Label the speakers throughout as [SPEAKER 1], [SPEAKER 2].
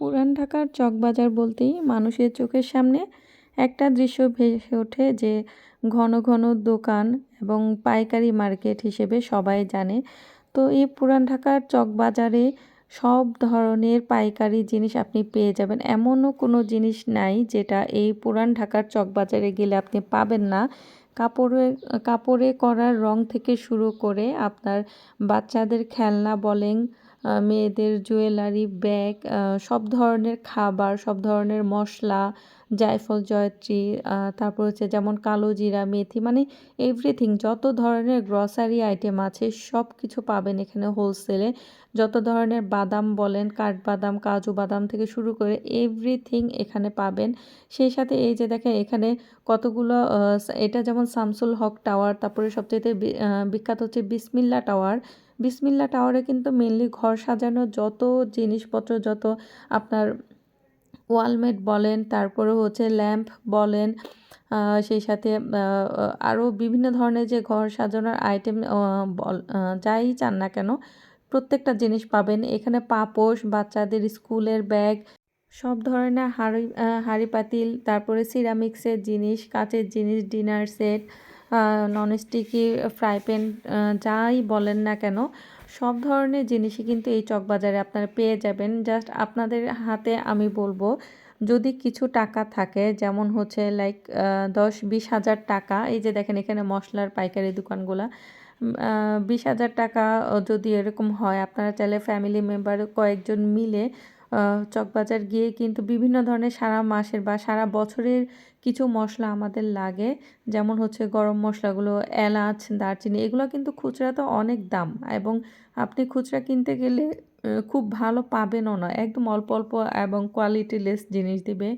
[SPEAKER 1] পুরান ঢাকার চকবাজার বলতেই মানুষের চোখের সামনে একটা দৃশ্য ভেসে ওঠে যে ঘন ঘন দোকান এবং পাইকারি মার্কেট হিসেবে সবাই জানে। তো এই পুরান ঢাকার চকবাজারে সব ধরনের পাইকারি জিনিস আপনি পেয়ে যাবেন। এমনও কোনো জিনিস নাই যেটা এই পুরান ঢাকার চকবাজারে গেলে আপনি পাবেন না। কাপড়ের কাপড়ে করার রং থেকে শুরু করে আপনার বাচ্চাদের খেলনা বলেন মেয়েদের জুয়েলারি ব্যাগ সব ধরনের খাবার সব ধরনের মশলা জায়ফল, জয়ত্রী তারপর হচ্ছে যেমন কালো জিরা, মেথি মানে এভরিথিং যত ধরনের গ্রসারি আইটেম আছে সব কিছু পাবেন এখানে হোলসেলে যত ধরনের বাদাম বলেন, কাঠবাদাম, কাজু বাদাম থেকে শুরু করে এভরিথিং এখানে পাবেন। সেই সাথে এই যে দেখেন, এখানে কতগুলো এটা যেমন শামসুল হক টাওয়ার, তারপরে সবচেয়ে বিখ্যাত হচ্ছে বিসমিল্লা টাওয়ার। বিসমিল্লা টাওয়ারে কিন্তু মেনলি ঘর সাজানোর যত জিনিসপত্র, যত আপনার ওয়ালমেট বলেন, তারপরে হচ্ছে ল্যাম্প বলেন সেই সাথে আরও বিভিন্ন ধরনের যে ঘর সাজানোর আইটেম বল যাই চান না কেন, প্রত্যেকটা জিনিস পাবেন। এখানে পাপোশ, বাচ্চাদের স্কুলের ব্যাগ, সব ধরনের হাড়ি হাঁড়ি পাতিল তারপরে সিরামিক্সের জিনিস, কাঁচের জিনিস, dinner set nonstick fry pan যাই বলেন না কেন, সব ধরনের জিনিসই কিন্তু এই চকবাজারে আপনারা পেয়ে যাবেন। জাস্ট আপনাদের হাতে আমি বলব, যদি কিছু টাকা থাকে, যেমন হচ্ছে লাইক দশ বিশ হাজার টাকা, এই যে দেখেন এখানে মশলার পাইকারি দোকানগুলা বিশ হাজার টাকা যদি এরকম হয়, আপনারা চাইলে ফ্যামিলি মেম্বার কয়েকজন মিলে চকবাজার গিয়ে কিন্তু বিভিন্ন ধরনের সারা মাসের বা সারা বছরের কিছু মশলা আমাদের লাগে। যেমন হচ্ছে গরম মশলাগুলো, এলাচ, দারচিনি, এগুলো কিন্তু খুচরা তো অনেক দাম এবং আপনি খুচরা কিনতে গেলে খুব ভালো পাবেনও না। একদম অল্প অল্প এবং কোয়ালিটিলেস জিনিস দিবে।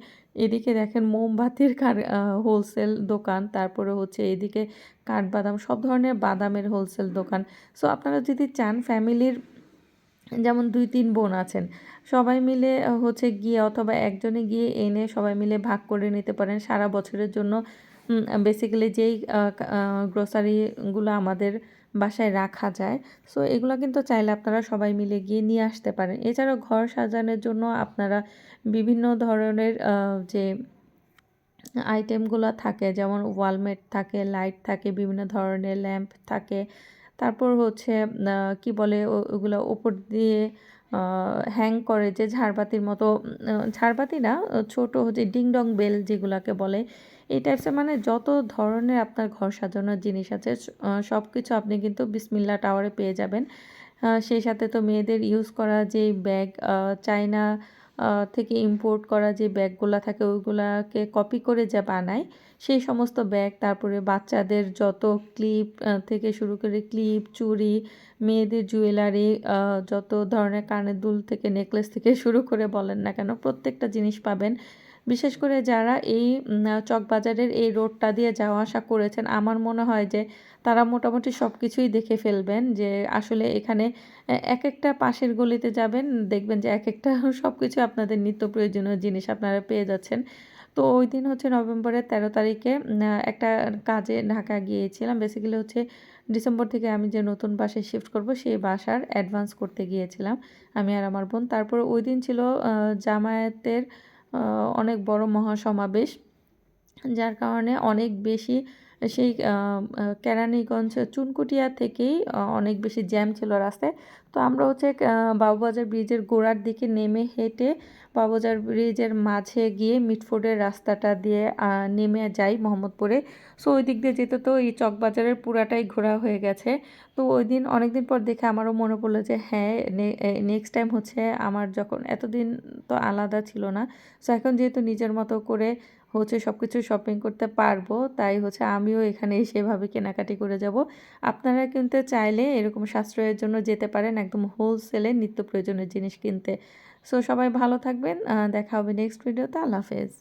[SPEAKER 1] এদিকে দেখেন মোমবাতির কার হোলসেল দোকান, তারপরে হচ্ছে এদিকে কাঠবাদাম, সব ধরনের বাদামের হোলসেল দোকান। সো আপনারা যদি চান ফ্যামিলির যেমন দুই, তিন বোন আছেন। সবাই মিলে হচ্ছে গিয়ে অথবা একজনে গিয়ে এনে সবাই মিলে ভাগ করে নিতে পারেন সারা বছরের জন্য। বেসিক্যালি যেই গ্রোসারিগুলো আমাদের বাসায় রাখা যায় সো এগুলো কিন্তু চাইলে আপনারা সবাই মিলে গিয়ে নিয়ে আসতে পারেন। এছাড়াও ঘর সাজানোর জন্য আপনারা বিভিন্ন ধরনের যে আইটেমগুলো থাকে, যেমন ওয়ালমেট থাকে লাইট থাকে, বিভিন্ন ধরনের ল্যাম্প থাকে তারপর হচ্ছে কি বলে ওগুলো ওপর দিয়ে হ্যাং করে যে ঝাড়বাতির মতো ঝাড়বাতি না, ছোট হচ্ছে ডিংডং বেল যেগুলোকে বলে, এই টাইপসের মানে যত ধরনের আপনার ঘর সাজানোর জিনিস আছে সব কিছু আপনি কিন্তু বিসমিল্লা টাওয়ারে পেয়ে যাবেন। সেই সাথে তো মেয়েদের ইউজ করা যে ব্যাগ চায়না থেকে ইম্পোর্ট করা যে ব্যাগগুলো থাকে, ওইগুলাকে কপি করে যা বানায়, সেই সমস্ত ব্যাগ, তারপরে বাচ্চাদের যত ক্লিপ থেকে শুরু করে ক্লিপ চুরি মেয়েদের জুয়েলারি যত ধরনের কানের দুল থেকে নেকলেস থেকে শুরু করে বলেন না কেন, প্রত্যেকটা জিনিস পাবেন। বিশেষ করে যারা এই চকবাজারের এই রোডটা দিয়ে যাওয়া আসা করেছেন, আমার মনে হয় যে তারা মোটামুটি সব কিছুই দেখে ফেলবেন যে আসলে এখানে এক একটা পাশের গলিতে যাবেন, দেখবেন যে এক একটা সব কিছু আপনাদের নিত্য প্রয়োজনীয় জিনিস আপনারা পেয়ে যাচ্ছেন। তো ওই দিন হচ্ছে নভেম্বরের তেরো তারিখে একটা কাজে ঢাকা গিয়েছিলাম বেসিক্যালি হচ্ছে ডিসেম্বর থেকে আমি যে নতুন বাসায় শিফট করব সেই বাসার অ্যাডভান্স করতে গিয়েছিলাম, আমি আর আমার বোন। তারপর ওই দিন ছিল জামায়াতের অনেক বড় মহাসমাবেশ যার কারণে অনেক বেশি সেই কেরানীগঞ্জ চুনকুটিয়া থেকেই অনেক বেশি জ্যাম ছিল রাস্তায়। তো আমরা হচ্ছে বাবুবাজার ব্রিজের গোড়ার দিকে নেমে হেঁটে বাবুবাজার ব্রিজের মাঝে গিয়ে মিটফোর্ডের রাস্তাটা দিয়ে নেমে যাই মোহাম্মদপুরে। সো ওই দিক দিয়ে যেতে তো এই চকবাজারের পুরাটাই ঘোরা হয়ে গেছে। তো ওই দিন অনেক দিন পর দেখে আমারও মনে পড়ল যে হ্যাঁ নেক্সট টাইম হচ্ছে আমার যখন, এতদিন তো আলাদা ছিল না। সো এখন যেহেতু নিজের মতো করে হচ্ছে সব কিছু শপিং করতে পারব, তাই হচ্ছে আমিও এখানে সেভাবে কেনাকাটি করে যাব। আপনারা কিনতে চাইলে এরকম সাশ্রয়ের জন্য যেতে পারেন একদম হোলসেলে নিত্য প্রয়োজনের জিনিস কিনতে। সো সবাই ভালো থাকবেন দেখা হবে নেক্সট ভিডিওতে আল্লাহ হাফেজ।